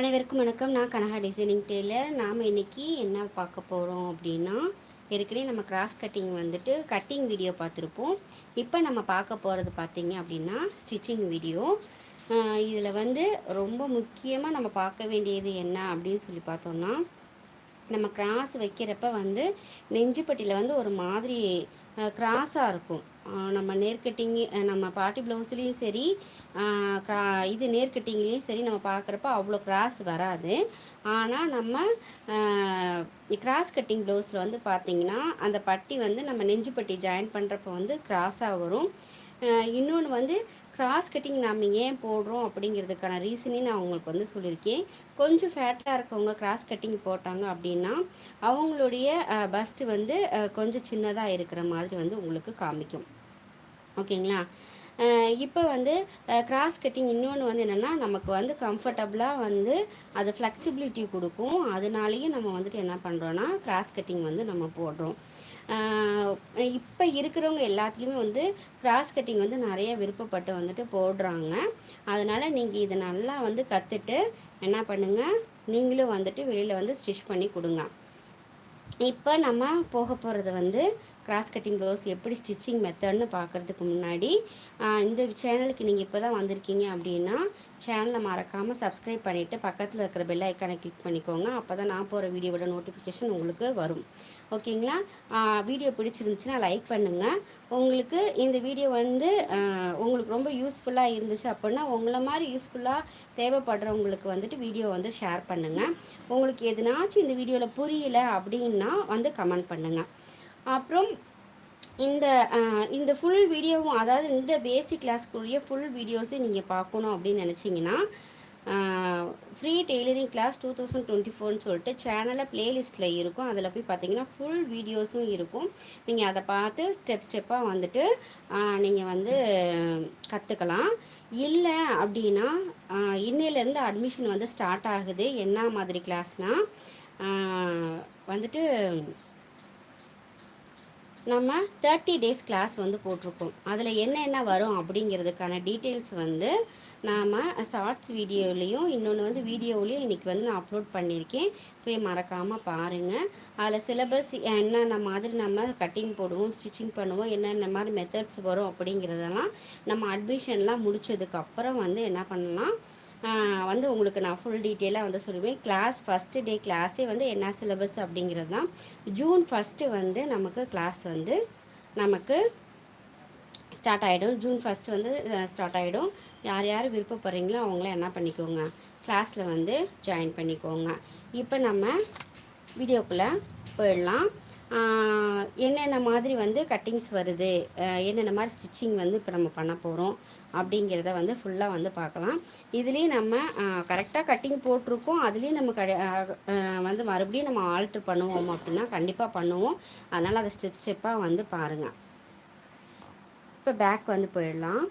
அனைவருக்கும் வணக்கம். நான் கனகா டிசைனிங் டெய்லர் நாம் இன்றைக்கி என்ன பார்க்க போகிறோம் அப்படின்னா ஏற்கனவே நம்ம கிராஸ் கட்டிங் வந்துட்டு கட்டிங் வீடியோ பார்த்துருப்போம். இப்போ நம்ம பார்க்க போகிறது பார்த்தீங்க அப்படின்னா ஸ்டிச்சிங் வீடியோ இதில் வந்து ரொம்ப முக்கியமாக நம்ம பார்க்க வேண்டியது என்ன அப்படின்னு சொல்லி பார்த்தோம்னா நம்ம கிராஸ் வைக்கிறப்ப வந்து நெஞ்சுப்பட்டியில் வந்து ஒரு மாதிரி கிராஸாக இருக்கும். நம்ம நேர்கட்டிங் நம்ம பாட்டி ப்ளவுஸ்லேயும் சரி கா- இது நேர்கட்டிங்லேயும் சரி நம்ம பார்க்குறப்ப அவ்வளோ கிராஸ் வராது. ஆனால் நம்ம கிராஸ் கட்டிங் ப்ளவுஸில் வந்து பார்த்திங்கன்னா அந்த பட்டி வந்து நம்ம நெஞ்சு பட்டி ஜாயின் பண்ணுறப்ப வந்து கிராஸாக வரும். இன்னொன்று வந்து கிராஸ் கட்டிங் நாம் ஏன் போடுறோம் அப்படிங்கிறதுக்கான ரீசனே நான் உங்களுக்கு வந்து சொல்லியிருக்கேன். கொஞ்சம் ஃபேட்டாக இருக்கவங்க கிராஸ் கட்டிங் போட்டாங்க அப்படின்னா அவங்களுடைய பஸ்ட்டு வந்து கொஞ்சம் சின்னதாக இருக்கிற மாதிரி வந்து உங்களுக்கு காமிக்கும். ஓகேங்களா? இப்போ வந்து கிராஸ் கட்டிங் இன்னொன்று வந்து என்னென்னா நமக்கு வந்து கம்ஃபர்டபுளாக வந்து அது ஃப்ளெக்சிபிலிட்டி கொடுக்கும். அதனாலேயே நம்ம வந்துட்டு என்ன பண்ணுறோன்னா கிராஸ் கட்டிங் வந்து நம்ம போடுறோம். இப்போ இருக்கிறவங்க எல்லாத்துலேயுமே வந்து கிராஸ் கட்டிங் வந்து நிறைய விருப்பப்பட்டு வந்துட்டு போடுறாங்க. அதனால் நீங்கள் இதை நல்லா வந்து கற்றுட்டு என்ன பண்ணுங்கள் நீங்களும் வந்துட்டு வெளியில் வந்து ஸ்டிச் பண்ணி கொடுங்க. இப்போ நம்ம போக போகிறது வந்து கிராஸ் கட்டிங் ப்ளவுஸ் எப்படி ஸ்டிச்சிங் மெத்தட்னு பார்க்குறதுக்கு முன்னாடி இந்த சேனலுக்கு நீங்கள் இப்போ தான் வந்திருக்கீங்க அப்படின்னா சேனலை மறக்காமல் சப்ஸ்கிரைப் பண்ணிவிட்டு பக்கத்தில் இருக்கிற பெல் ஐக்கானை கிளிக் பண்ணிக்கோங்க. அப்போ தான் நான் போகிற வீடியோவோட நோட்டிஃபிகேஷன் உங்களுக்கு வரும். ஓகேங்களா? வீடியோ பிடிச்சிருந்துச்சுன்னா லைக் பண்ணுங்கள் உங்களுக்கு இந்த வீடியோ வந்து உங்களுக்கு ரொம்ப யூஸ்ஃபுல்லாக இருந்துச்சு அப்படின்னா உங்களை மாதிரி யூஸ்ஃபுல்லாக தேவைப்படுறவங்களுக்கு வந்துட்டு வீடியோ வந்து ஷேர் பண்ணுங்கள் உங்களுக்கு எதுனாச்சும் இந்த வீடியோவில் புரியல அப்படின்னா வந்து கமெண்ட் பண்ணுங்கள் அப்புறம் இந்த இந்த ஃபுல் வீடியோவும் அதாவது இந்த பேசிக் கிளாஸ்க்குரிய ஃபுல் வீடியோஸும் நீங்கள் பார்க்கணும் அப்படின்னு நினச்சிங்கன்னா free tailoring class two thousand twenty ஃபோர்னு சொல்லிட்டு சேனலில் ப்ளேலிஸ்ட்டில் இருக்கும். அதில் போய் பார்த்தீங்கன்னா ஃபுல் வீடியோஸும் இருக்கும். நீங்கள் அதை பார்த்து ஸ்டெப் ஸ்டெப்பாக வந்துட்டு நீங்கள் வந்து கற்றுக்கலாம் இல்லை அப்படின்னா ஆஹ் இன்னையிலேருந்து அட்மிஷன் வந்து ஸ்டார்ட் ஆகுது. என்ன மாதிரி கிளாஸ்னால் வந்துட்டு நம்ம தேர்ட்டி டேஸ் கிளாஸ் வந்து போட்டிருக்கோம். அதில் என்னென்ன வரும் அப்படிங்கிறதுக்கான டீட்டெயில்ஸ் வந்து நாம் ஷார்ட்ஸ் வீடியோலேயும் இன்னொன்று வந்து வீடியோவிலையும் இன்றைக்கி வந்து நான் அப்லோட் பண்ணியிருக்கேன். போய் மறக்காமல் பாருங்கள் அதில் சிலபஸ் என்னென்ன மாதிரி நம்ம கட்டிங் போடுவோம் ஸ்டிச்சிங் பண்ணுவோம் என்னென்ன மாதிரி மெத்தட்ஸ் வரும் அப்படிங்கிறதெல்லாம் நம்ம அட்மிஷன்லாம் முடித்ததுக்கப்புறம் வந்து என்ன பண்ணலாம்? வந்து உங்களுக்கு நான் ஃபுல் டீட்டெயிலாக வந்து சொல்லுவேன். கிளாஸ் ஃபஸ்ட்டு டே கிளாஸே வந்து என்ன சிலபஸ் அப்படிங்கிறது தான். ஜூன் ஃபஸ்ட்டு வந்து நமக்கு கிளாஸ் வந்து நமக்கு ஸ்டார்ட் ஆகிடும் ஜூன் ஃபஸ்ட்டு வந்து ஸ்டார்ட் ஆகிடும் யார் யார் விருப்பப்படுறீங்களோ அவங்கள என்ன பண்ணிக்கோங்க. கிளாஸில் வந்து ஜாயின் பண்ணிக்கோங்க. இப்போ நம்ம வீடியோக்குள்ளே போயிடலாம். என்னென்ன மாதிரி வந்து கட்டிங்ஸ் வருது? என்னென்ன மாதிரி ஸ்டிச்சிங் வந்து இப்போ நம்ம பண்ண போகிறோம் அப்படிங்கிறத வந்து ஃபுல்லாக வந்து பார்க்கலாம். இதுலேயும் நம்ம கரெக்டாக கட்டிங் போட்டிருக்கோம் அதுலேயும் நம்ம கடை வந்து மறுபடியும் நம்ம ஆல்ட்ரு பண்ணுவோம் அப்படின்னா கண்டிப்பாக பண்ணுவோம். அதனால் அதை ஸ்டெப் ஸ்டெப்பாக வந்து பாருங்கள் இப்போ பேக் வந்து போயிடலாம்.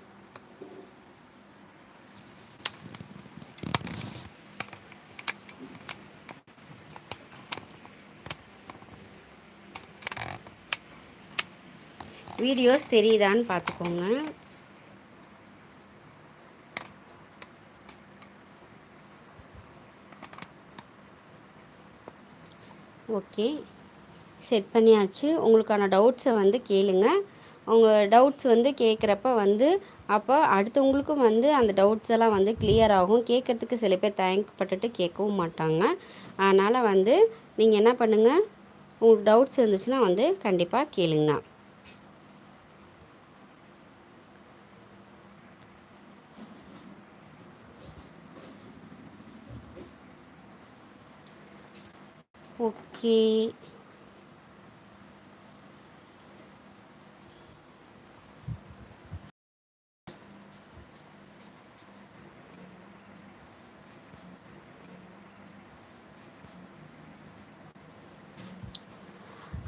வீடியோஸ் தெரியுதான்னு பார்த்துக்கோங்க. ஓகே. செட் பண்ணியாச்சு. உங்களுக்கான டவுட்ஸை வந்து கேளுங்க. உங்கள் டவுட்ஸ் வந்து கேட்குறப்ப வந்து அப்போ அடுத்தவங்களுக்கும் வந்து அந்த டவுட்ஸ் எல்லாம் வந்து கிளியர் ஆகும். கேட்குறதுக்கு சில பேர் தயங்கப்பட்டுட்டு கேட்கவும் மாட்டாங்க. அதனால் வந்து நீங்கள் என்ன பண்ணுங்கள் உங்களுக்கு டவுட்ஸ் இருந்துச்சுன்னா வந்து கண்டிப்பாக கேளுங்க. ஓகே.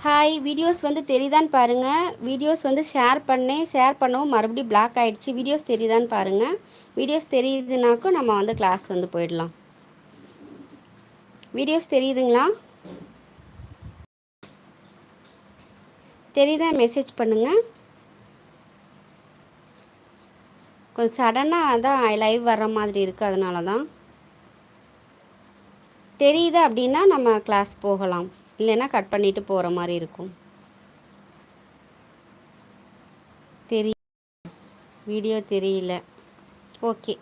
ஹாய் வீடியோஸ் வந்து தெரியுதான்னு பாருங்கள் வீடியோஸ் வந்து ஷேர் பண்ணேன். ஷேர் பண்ணவும் மறுபடியும் பிளாக் ஆகிடுச்சு வீடியோஸ் தெரியுதான்னு பாருங்கள் வீடியோஸ் தெரியுதுனாக்கும் நம்ம வந்து கிளாஸ் வந்து போயிடலாம். வீடியோஸ் தெரியுதுங்களா? தெரியுதா? மெசேஜ் பண்ணுங்கள் கொஞ்சம் சடனாக தான் லைவ் வர்ற மாதிரி இருக்குது அதனால தான் தெரியுது அப்படின்னா நம்ம கிளாஸ் போகலாம். இல்லைன்னா கட் பண்ணிவிட்டு போகிற மாதிரி இருக்கும். தெரிய வீடியோ தெரியல. ஓகே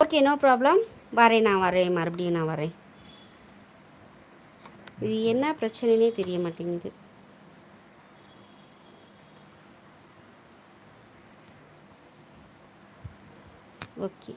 ஓகே நோ ப்ராப்ளம் வரேன் நான் வரேன். மறுபடியும் நான் வரேன். இது என்ன பிரச்சனைனே தெரிய மாட்டேங்குது. ஓகே